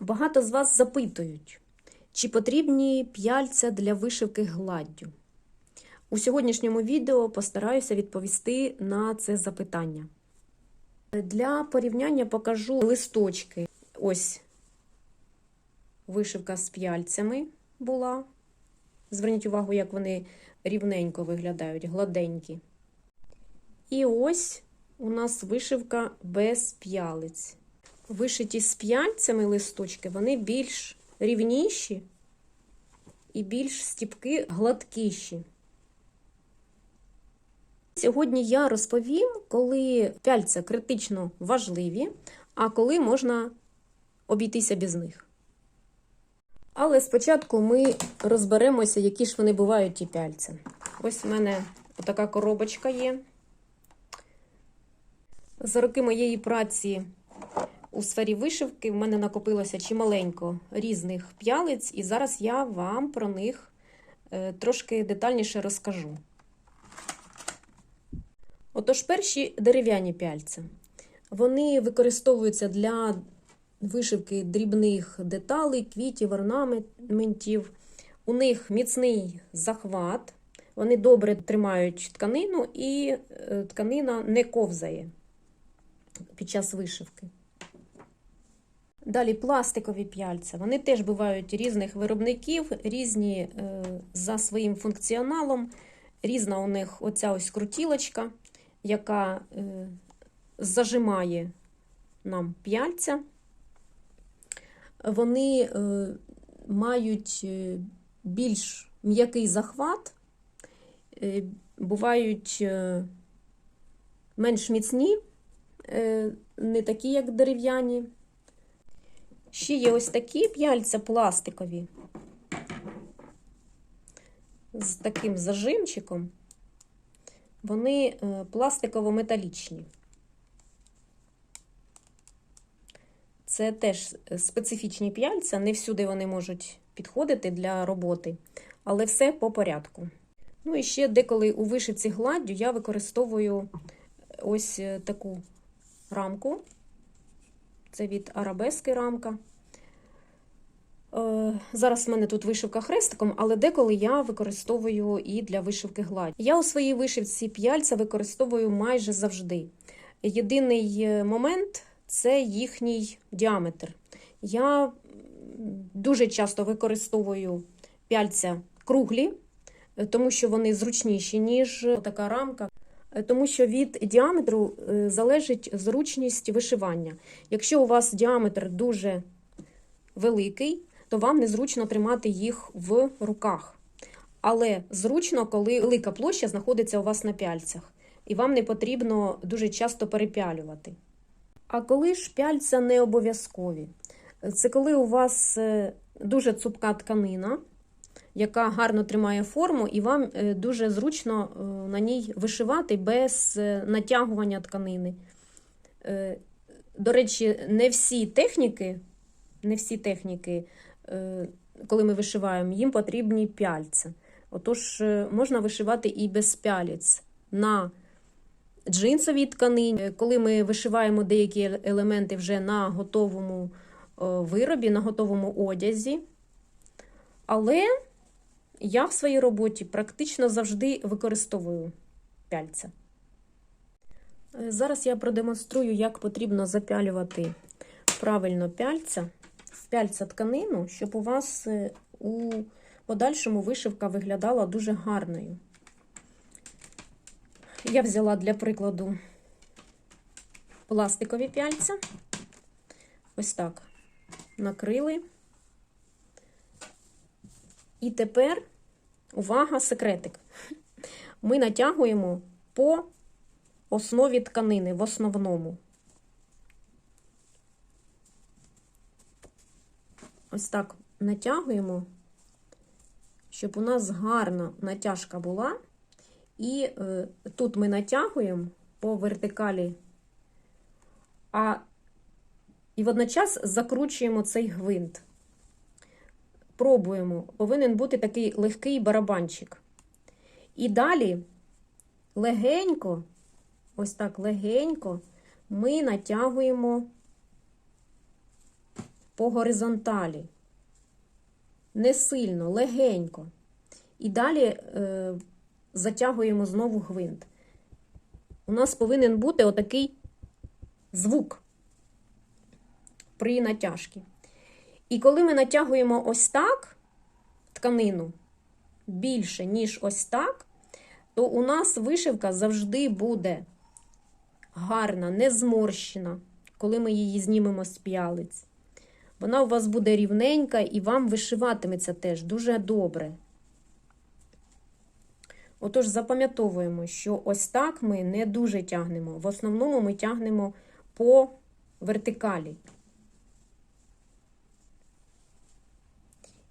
Багато з вас запитують, чи потрібні п'яльця для вишивки гладдю. У сьогоднішньому відео постараюся відповісти на це запитання. Для порівняння покажу листочки. Ось вишивка з п'яльцями була. Зверніть увагу, як вони рівненько виглядають, гладенькі. І ось у нас вишивка без п'ялиць. Вишиті з п'яльцями листочки, вони більш рівніші і більш стіпки гладкіші. Сьогодні я розповім, коли пяльця критично важливі, а коли можна обійтися без них. Але спочатку ми розберемося, які ж вони бувають, ті пяльця. Ось в мене така коробочка є. За роки моєї праці у сфері вишивки в мене накопилося чималенько різних п'ялиць, і зараз я вам про них трошки детальніше розкажу. Отож, перші дерев'яні пяльця. Вони використовуються для вишивки дрібних деталей, квітів, орнаментів. У них міцний захват, вони добре тримають тканину, і тканина не ковзає під час вишивки. Далі пластикові п'яльця. Вони теж бувають різних виробників, різні за своїм функціоналом. Різна у них оця ось крутілочка, яка зажимає нам п'яльця. Вони мають більш м'який захват, бувають менш міцні, не такі, як дерев'яні. Ще є ось такі п'яльця пластикові з таким зажимчиком. Вони пластиково-металічні. Це теж специфічні п'яльця, не всюди вони можуть підходити для роботи, але все по порядку. Ну і ще деколи у вишивці гладдю я використовую ось таку рамку. Це від арабески рамка. Зараз в мене тут вишивка хрестиком, але деколи я використовую і для вишивки гладь. Я у своїй вишивці п'яльця використовую майже завжди. Єдиний момент це їхній діаметр. Я дуже часто використовую п'яльця круглі, тому що вони зручніші, ніж така рамка. Тому що від діаметру залежить зручність вишивання. Якщо у вас діаметр дуже великий, то вам незручно тримати їх в руках. Але зручно, коли велика площа знаходиться у вас на пяльцях, і вам не потрібно дуже часто перепялювати. А коли ж пяльця не обов'язкові? Це коли у вас дуже цупка тканина, яка гарно тримає форму, і вам дуже зручно на ній вишивати без натягування тканини. До речі, не всі техніки, не всі техніки, коли ми вишиваємо, їм потрібні пяльця. Отож, можна вишивати і без пялець. На джинсовій тканині, коли ми вишиваємо деякі елементи вже на готовому виробі, на готовому одязі. Але я в своїй роботі практично завжди використовую пяльця. Зараз я продемонструю, як потрібно запялювати правильно пяльця, пяльця тканину, щоб у вас у подальшому вишивка виглядала дуже гарною. Я взяла для прикладу пластикові пяльця. Ось так накрили. І тепер, увага, секретик. Ми натягуємо по основі тканини в основному. Ось так натягуємо, щоб у нас гарна натяжка була. І е, тут ми натягуємо по вертикалі, а і водночас закручуємо цей гвинт. Пробуємо, повинен бути такий легкий барабанчик. І далі легенько, ось так легенько, ми натягуємо по горизонталі. Не сильно, легенько. І далі е, затягуємо знову гвинт. У нас повинен бути отакий звук при натяжці. І коли ми натягуємо ось так тканину більше, ніж ось так, то у нас вишивка завжди буде гарна, не зморщена, коли ми її знімемо з п'ялиць. Вона у вас буде рівненька і вам вишиватиметься теж дуже добре. Отож, запам'ятовуємо, що ось так ми не дуже тягнемо. В основному ми тягнемо по вертикалі.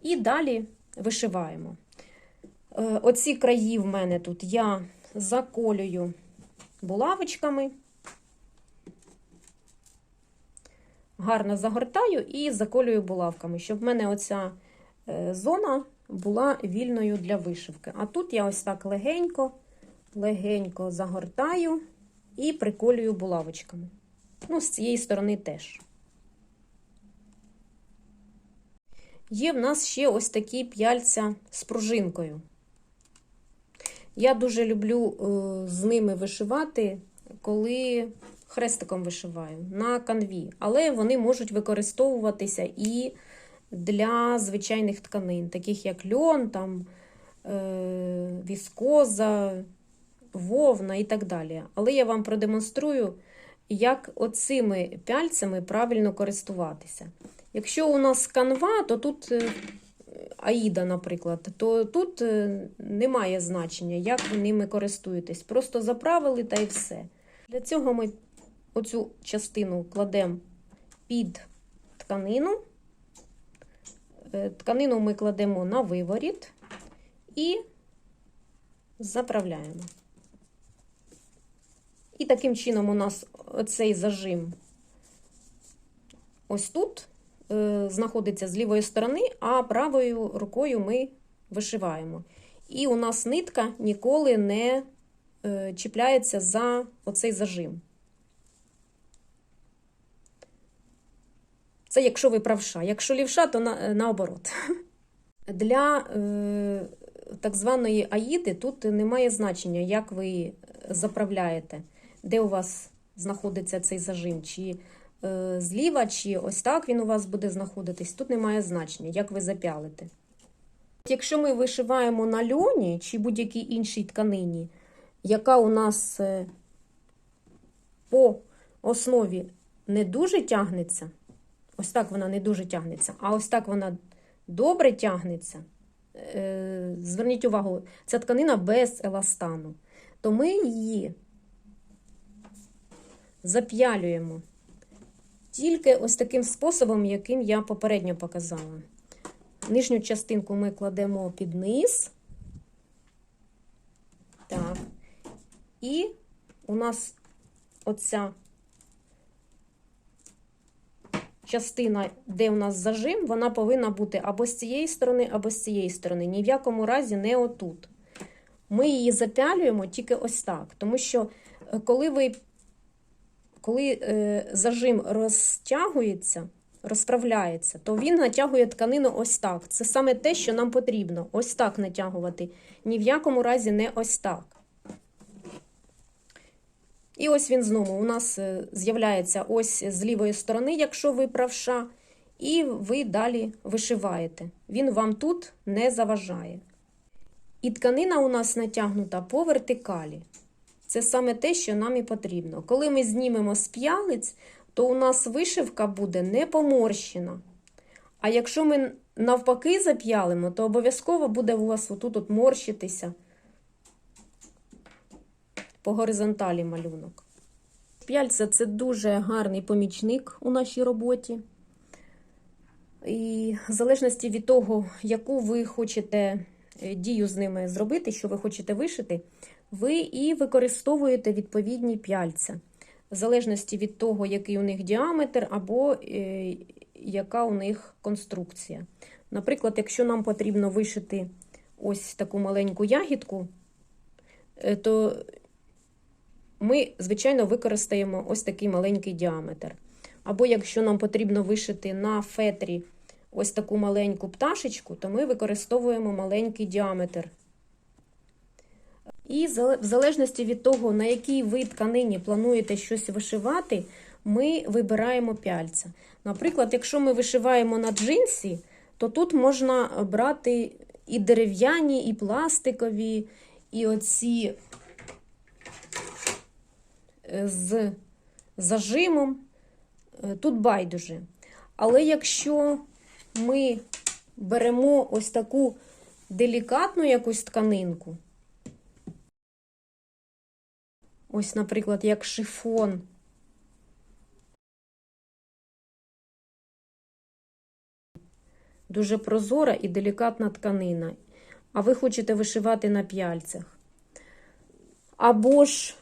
І далі вишиваємо. Е, Оці краї в мене тут я заколюю булавочками, гарно загортаю і заколюю булавками, щоб в мене оця е, зона була вільною для вишивки. А тут я ось так легенько, легенько загортаю і приколюю булавочками. Ну, з цієї сторони теж. Є в нас ще ось такі п'яльця з пружинкою. Я дуже люблю е, з ними вишивати, коли хрестиком вишиваю на канві. Але вони можуть використовуватися і для звичайних тканин, таких як льон, там, е, віскоза, вовна і так далі. Але я вам продемонструю, як оцими пяльцями правильно користуватися. Якщо у нас канва, то тут е, Аїда, наприклад, то тут е, немає значення, як ви ними користуєтесь. Просто заправили та й все. Для цього ми оцю частину кладемо під тканину. Е, Тканину ми кладемо на виворіт і заправляємо. І таким чином у нас оцей зажим ось тут знаходиться з лівої сторони, а правою рукою ми вишиваємо. І у нас нитка ніколи не е, чіпляється за оцей зажим. Це якщо ви правша. Якщо лівша, то на, наоборот. Для е, так званої аїди тут немає значення, як ви заправляєте, де у вас знаходиться цей зажим, чи е, зліва, чи ось так він у вас буде знаходитись. Тут немає значення, як ви запялите. Якщо ми вишиваємо на льоні чи будь-якій іншій тканині, яка у нас е, по основі не дуже тягнеться, ось так вона не дуже тягнеться, а ось так вона добре тягнеться. Е, Зверніть увагу, ця тканина без еластану, то ми її зап'ялюємо тільки ось таким способом, яким я попередньо показала. Нижню частинку ми кладемо під низ. Так. І у нас оця частина, де у нас зажим, вона повинна бути або з цієї сторони, або з цієї сторони. Ні в якому разі не отут. Ми її запялюємо тільки ось так. Тому що, е, коли ви коли е, зажим розтягується, розправляється, то він натягує тканину ось так. Це саме те, що нам потрібно. Ось так натягувати. Ні в якому разі не ось так. І ось він знову у нас е, з'являється ось з лівої сторони, якщо ви правша, і ви далі вишиваєте. Він вам тут не заважає. І тканина у нас натягнута по вертикалі. Це саме те, що нам і потрібно. Коли ми знімемо з п'ялиць, то у нас вишивка буде не поморщена. А якщо ми навпаки зап'ялимо, то обов'язково буде у вас отут от морщитися по горизонталі малюнок. П'яльця це дуже гарний помічник у нашій роботі. І в залежності від того, яку ви хочете дію з ними зробити, що ви хочете вишити, ви і використовуєте відповідні п'яльця, в залежності від того, який у них діаметр або е, яка у них конструкція. Наприклад, якщо нам потрібно вишити ось таку маленьку ягідку, е, то ми, звичайно, використаємо ось такий маленький діаметр. Або якщо нам потрібно вишити на фетрі ось таку маленьку пташечку, то ми використовуємо маленький діаметр. І в залежності від того, на якій ви тканині плануєте щось вишивати, ми вибираємо пяльця. Наприклад, якщо ми вишиваємо на джинсі, то тут можна брати і дерев'яні, і пластикові, і оці е, з зажимом. Е, тут байдуже. Але якщо ми беремо ось таку делікатну якусь тканинку, ось, наприклад, як шифон, дуже прозора і делікатна тканина, а ви хочете вишивати на п'яльцях. Або ж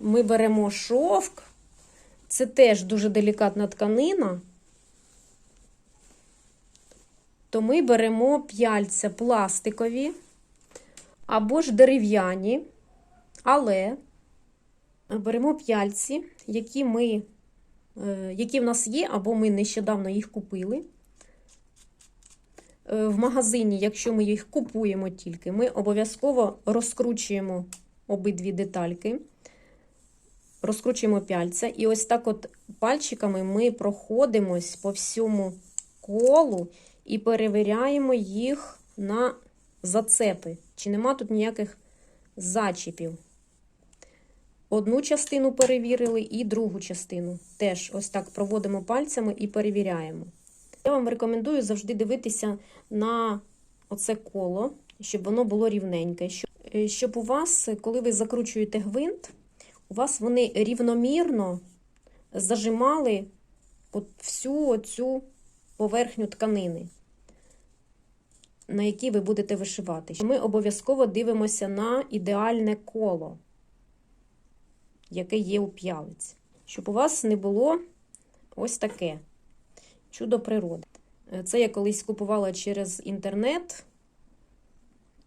ми беремо шовк, це теж дуже делікатна тканина, то ми беремо п'яльця пластикові або ж дерев'яні, але беремо п'яльці, які ми, е, які в нас є, або ми нещодавно їх купили. Е, в магазині, якщо ми їх купуємо тільки, ми обов'язково розкручуємо обидві детальки, розкручуємо пяльця, і ось так от пальчиками ми проходимось по всьому колу і перевіряємо їх на зацепи. Чи нема тут ніяких зачіпів. Одну частину перевірили, і другу частину. Теж ось так проводимо пальцями і перевіряємо. Я вам рекомендую завжди дивитися на оце коло, щоб воно було рівненьке. Е, щоб у вас, коли ви закручуєте гвинт, у вас вони рівномірно зажимали от всю оцю поверхню тканини, на якій ви будете вишивати. Ми обов'язково дивимося на ідеальне коло, яке є у п'ялиці. Щоб у вас не було ось таке. Чудо природи. Е, це я колись купувала через інтернет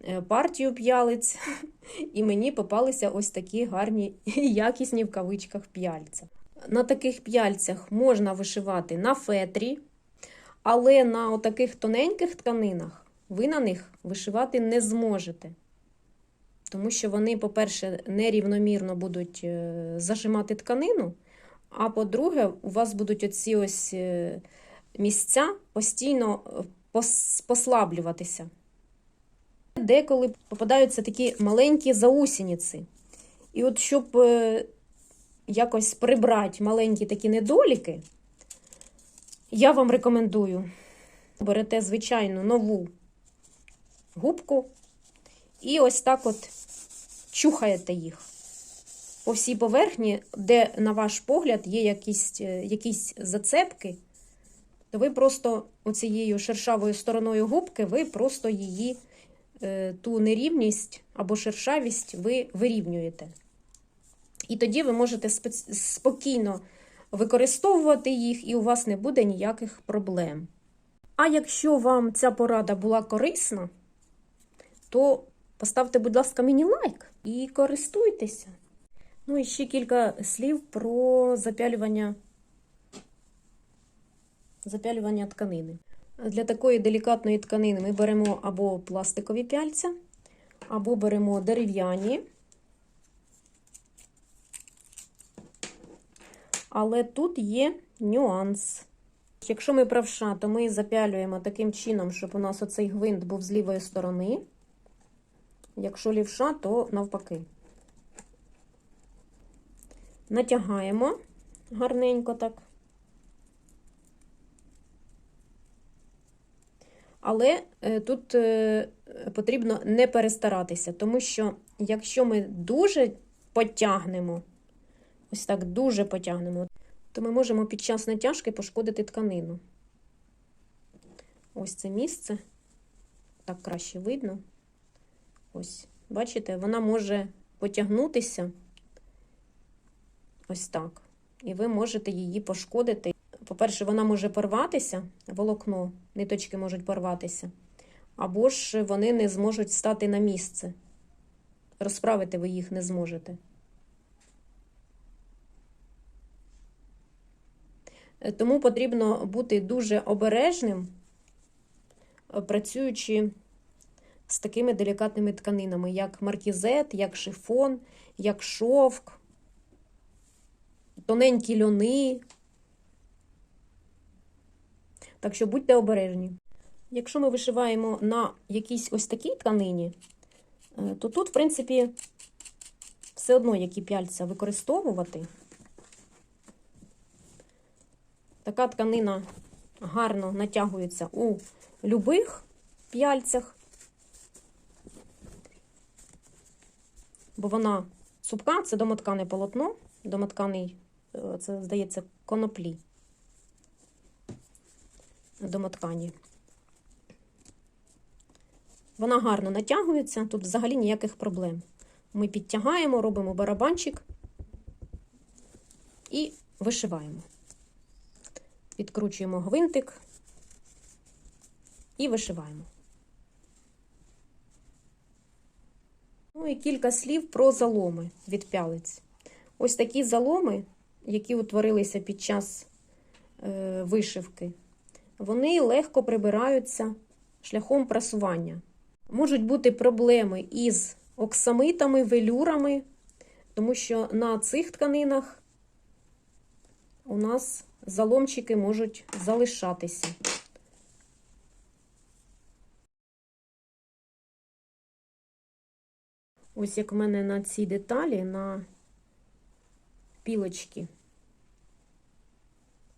е, партію п'ялиць, і мені попалися ось такі гарні, якісні в кавичках п'яльця. На таких п'яльцях можна вишивати на фетрі, але на таких тоненьких тканинах ви на них вишивати не зможете. Тому що вони, по-перше, нерівномірно будуть е, зажимати тканину, а по-друге, у вас будуть оці ось місця постійно е, послаблюватися. Деколи попадаються такі маленькі заусіниці. І от щоб е, якось прибрати маленькі такі недоліки, я вам рекомендую берете звичайну нову губку і ось так от чухаєте їх по всій поверхні, де, на ваш погляд, є якісь, е, якісь зацепки то ви просто оцією шершавою стороною губки, ви просто її, е, ту нерівність або шершавість ви вирівнюєте. І тоді ви можете спокійно використовувати їх, і у вас не буде ніяких проблем. А якщо вам ця порада була корисна, то поставте, будь ласка, мені лайк і користуйтеся. Ну і ще кілька слів про запялювання запялювання тканини. Для такої делікатної тканини ми беремо або пластикові пяльця, або беремо дерев'яні. Але тут є нюанс. Якщо ми правша, то ми запялюємо таким чином, щоб у нас оцей гвинт був з лівої сторони. Якщо лівша, то навпаки. Натягаємо гарненько так. Але е, тут е, потрібно не перестаратися, тому що якщо ми дуже потягнемо, ось так дуже потягнемо, то ми можемо під час натяжки пошкодити тканину. Ось це місце, так краще видно. Ось, бачите, вона може потягнутися ось так. І ви можете її пошкодити. По-перше, вона може порватися, волокно, ниточки можуть порватися, або ж вони не зможуть стати на місце. Розправити ви їх не зможете. Тому потрібно бути дуже обережним, працюючи з такими делікатними тканинами, як маркізет, як шифон, як шовк, тоненькі льони. Так що будьте обережні. Якщо ми вишиваємо на якійсь ось такій тканині, е, то тут, в принципі, все одно які пяльця використовувати. Така тканина гарно натягується у любих п'яльцях, бо вона цупка, це домоткане полотно, домотканий, е, це, здається, коноплі домоткані. Вона гарно натягується, тут взагалі ніяких проблем. Ми підтягаємо, робимо барабанчик і вишиваємо. Відкручуємо гвинтик і вишиваємо. Ну і кілька слів про заломи від пялиць. Ось такі заломи, які утворилися під час е, вишивки, вони легко прибираються шляхом прасування. Можуть бути проблеми із оксамитами, велюрами, тому що на цих тканинах у нас заломчики можуть залишатися. Ось як в мене на цій деталі, на пілочки.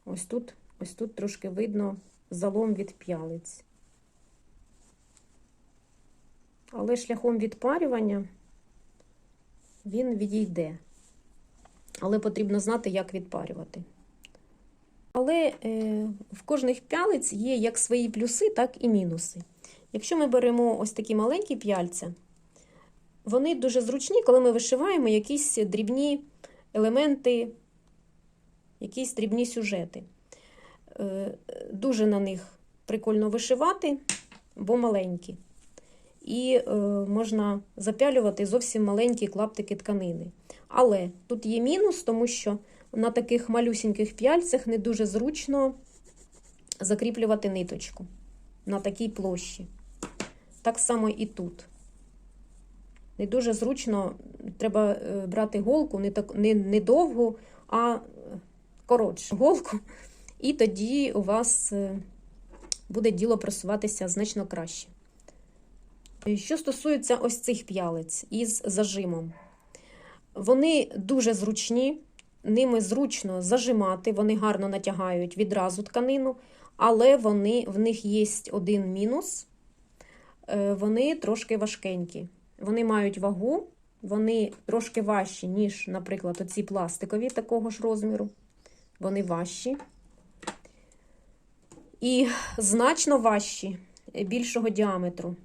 Ось тут, ось тут трошки видно залом від п'ялиць. Але шляхом відпарювання він відійде. Але потрібно знати, як відпарювати. Але е, в кожних п'ялиць є як свої плюси, так і мінуси. Якщо ми беремо ось такі маленькі п'яльця, вони дуже зручні, коли ми вишиваємо якісь дрібні елементи, якісь дрібні сюжети. Е, дуже на них прикольно вишивати, бо маленькі. І е, можна запялювати зовсім маленькі клаптики тканини. Але тут є мінус, тому що на таких малюсіньких п'яльцях не дуже зручно закріплювати ниточку на такій площі. Так само і тут. Не дуже зручно, треба е, брати голку не, так, не, не довгу, а коротшу голку, і тоді у вас е, буде діло просуватися значно краще. Що стосується ось цих п'ялиць із зажимом, вони дуже зручні, ними зручно зажимати, вони гарно натягають відразу тканину, але вони, в них є один мінус, е, вони трошки важкенькі. Вони мають вагу, вони трошки важчі, ніж, наприклад, оці пластикові такого ж розміру. Вони важчі. І значно важчі, більшого діаметру.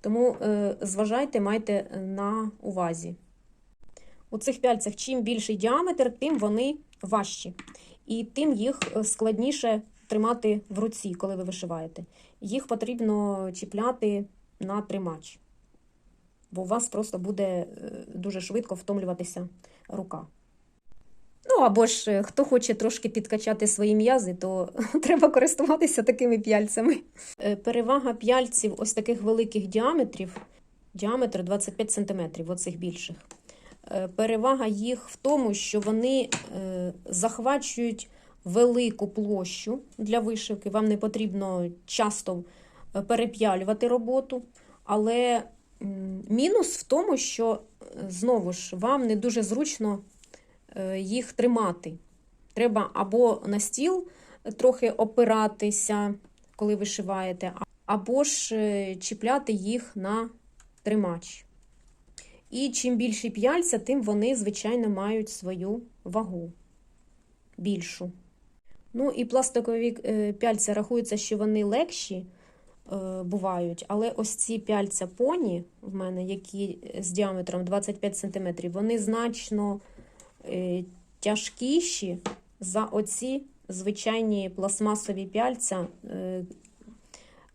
Тому е, зважайте, майте на увазі. У цих пяльцях чим більший діаметр, тим вони важчі. І тим їх складніше тримати в руці, коли ви вишиваєте. Їх потрібно чіпляти на тримач, бо у вас просто буде е, дуже швидко втомлюватися рука. Ну, або ж е, хто хоче трошки підкачати свої м'язи, то треба користуватися такими п'яльцями. Е, Перевага п'яльців ось таких великих діаметрів, діаметр 25 см, оцих більших. Перевага їх в тому, що вони захвачують велику площу для вишивки. Вам не потрібно часто переп'ялювати роботу, але мінус в тому, що е, знову ж вам не дуже зручно е, їх тримати. Треба або на стіл трохи опиратися, коли вишиваєте, або ж е, чіпляти їх на тримач. І чим більші п'яльця, тим вони, звичайно, мають свою вагу більшу. Ну і пластикові е, пяльця рахується, що вони легші е, бувають, але ось ці пяльця поні в мене, які з діаметром 25 см, вони значно е, тяжкіші за оці звичайні пластмасові пяльця е,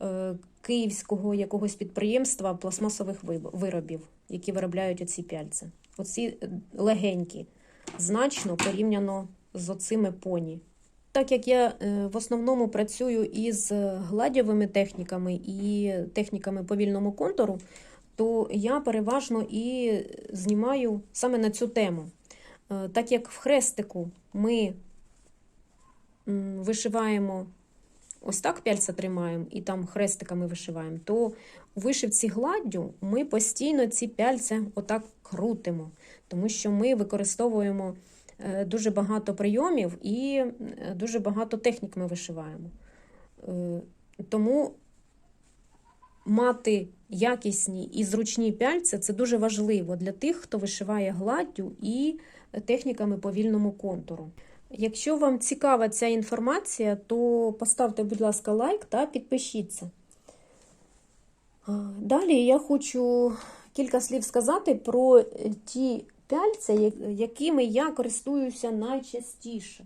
е, київського якогось підприємства пластмасових виробів, які виробляють оці пяльця. Оці е, легенькі, значно порівняно з оцими поні. Так як я е, в основному працюю із гладьовими техніками і техніками по вільному контуру, то я переважно і знімаю саме на цю тему. Е, Так як в хрестику ми вишиваємо ось так пяльця тримаємо і там хрестиками вишиваємо, то у вишивці гладдю ми постійно ці пяльця отак крутимо, тому що ми використовуємо е, дуже багато прийомів і е, дуже багато технік ми вишиваємо. Е, Тому мати якісні і зручні пяльця це дуже важливо для тих, хто вишиває гладдю і техніками по вільному контуру. Якщо вам цікава ця інформація, то поставте, будь ласка, лайк та підпишіться. Далі я хочу кілька слів сказати про е, ті пяльця, якими я користуюся найчастіше.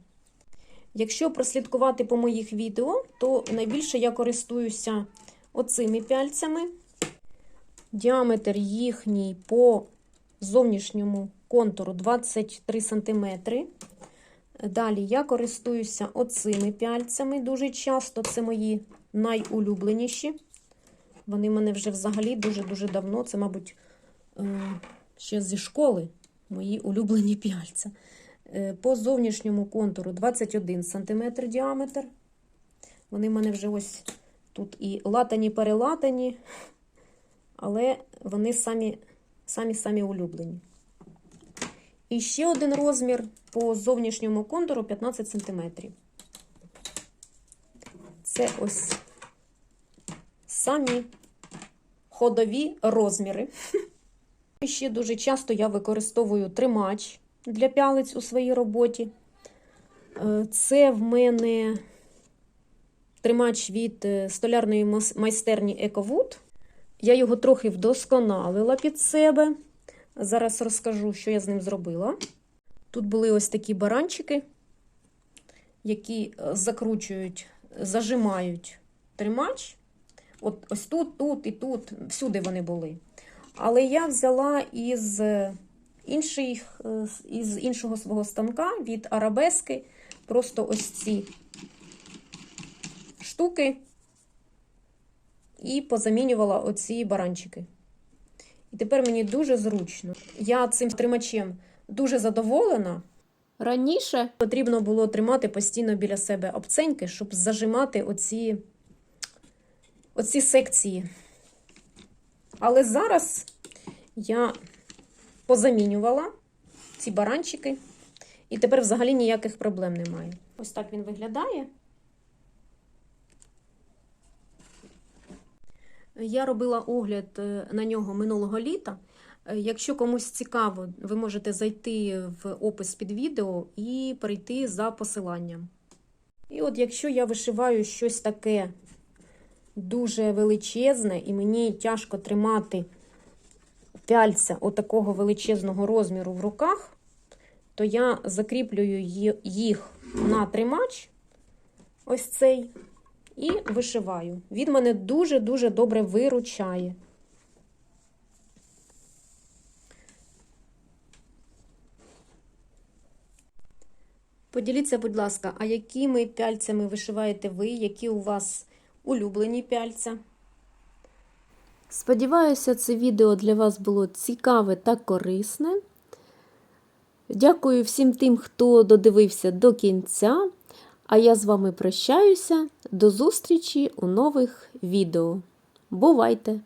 Якщо прослідкувати по моїх відео, то найбільше я користуюся оцими пяльцями. Діаметр їхній по зовнішньому контуру 23 см. Далі я користуюся оцими пяльцями дуже часто. Це мої найулюбленіші. Вони в мене вже взагалі дуже-дуже давно. Це, мабуть, е, ще зі школи мої улюблені пяльця. Е, По зовнішньому контуру 21 см діаметр. Вони в мене вже ось тут і латані-перелатані, але вони самі, самі, самі улюблені. І ще один розмір по зовнішньому контуру 15 см. Це ось самі ходові розміри. Ще дуже часто я використовую тримач для пялиць у своїй роботі. Е, Це в мене тримач від е, столярної майстерні EcoWood. Я його трохи вдосконалила під себе. Зараз розкажу, що я з ним зробила. Тут були ось такі баранчики, які е, закручують, зажимають тримач. От ось тут, тут і тут, всюди вони були. Але я взяла із, е, інших, е, із іншого свого станка від арабески просто ось ці штуки і позамінювала оці баранчики. І тепер мені дуже зручно. Я цим тримачем дуже задоволена. Раніше потрібно було тримати постійно біля себе обценьки, щоб зажимати оці, оці секції. Але зараз я позамінювала ці баранчики, і тепер взагалі ніяких проблем немає. Ось так він виглядає. Я робила огляд е, на нього минулого літа. Е, Якщо комусь цікаво, ви можете зайти в опис під відео і перейти за посиланням. І от якщо я вишиваю щось таке дуже величезне, і мені тяжко тримати пяльця отакого величезного розміру в руках, то я закріплюю їх на тримач, ось цей, і вишиваю. Він мене дуже-дуже добре виручає. Поділіться, будь ласка, а якими пяльцями вишиваєте ви, які у вас улюблені пяльця? Сподіваюся, це відео для вас було цікаве та корисне. Дякую всім тим, хто додивився до кінця. А я з вами прощаюся. До зустрічі у нових відео. Бувайте!